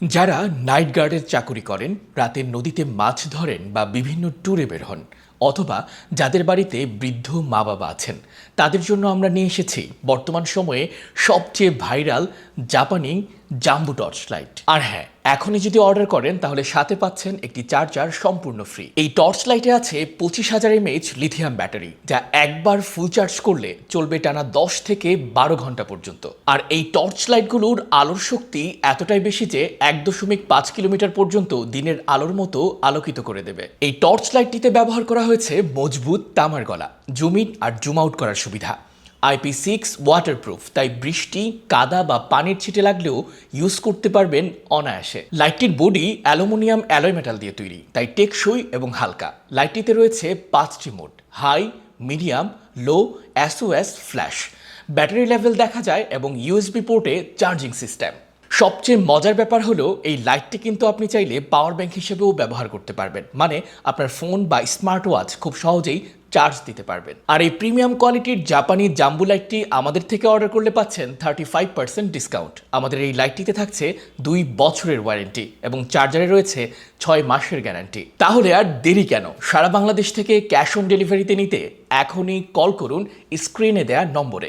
যারা নাইট গার্ডের চাকুরি করেন রাতে নদীতে মাছ ধরেন বা বিভিন্ন ট্যুরে বের হন অথবা যাদের বাড়িতে বৃদ্ধ মা বাবা আছেন, তাদের জন্য আমরা নিয়ে এসেছি বর্তমান সময়ে সবচেয়ে ভাইরাল জাপানি জাম্বু টর্চ লাইট। আর হ্যাঁ এখনই যদি অর্ডার করেন, তাহলে সাথে পাচ্ছেন একটি চার্জার সম্পূর্ণ ফ্রি এই টর্চ লাইটে আছে পঁচিশ হাজার এমএইচ লিথিয়াম ব্যাটারি, যা একবার ফুল চার্জ করলে চলবে টানা দশ থেকে বারো ঘণ্টা পর্যন্ত। আর এই টর্চ লাইটগুলোর আলোর শক্তি এতটাই বেশি যে এক দশমিক পাঁচ কিলোমিটার পর্যন্ত দিনের আলোর মতো আলোকিত করে দেবে। এই টর্চ লাইটটিতে ব্যবহার করা হয়েছে মজবুত তামার গলা জুম আর জুম আউট করার সুবিধা। আইপি সিক্স ওয়াটারপ্রুফ তাই বৃষ্টি, কাদা বা পানির ছিটে লাগলেও ইউজ করতে পারবেন অনায়াসে। লাইটটির বডি অ্যালুমিনিয়াম অ্যালয় মেটাল দিয়ে তৈরি, তাই টেকসই এবং হালকা। লাইটটিতে রয়েছে পাঁচটি mode high medium low SOS flash battery level দেখা যায় এবং ইউএসবি পোর্টে চার্জিং সিস্টেম সবচেয়ে মজার ব্যাপার হলো, এই লাইটটি কিন্তু আপনি চাইলে পাওয়ার ব্যাংক হিসেবেও ব্যবহার করতে পারবেন। মানে আপনার ফোন বা স্মার্ট ওয়াচ খুব সহজেই চার্জ দিতে পারবেন। আর এই প্রিমিয়াম কোয়ালিটির জাপানি জাম্বু লাইটটি আমাদের থেকে অর্ডার করলে পাচ্ছেন থার্টি ফাইভ পার্সেন্ট ডিসকাউন্ট আমাদের এই লাইটটিতে থাকছে দুই বছরের ওয়ারেন্টি এবং চার্জারে রয়েছে ছয় মাসের গ্যারান্টি। তাহলে আর দেরি কেন? সারা বাংলাদেশ থেকে ক্যাশ অন ডেলিভারিতে নিতে এখনই কল করুন, স্ক্রিনে দেওয়া নম্বরে।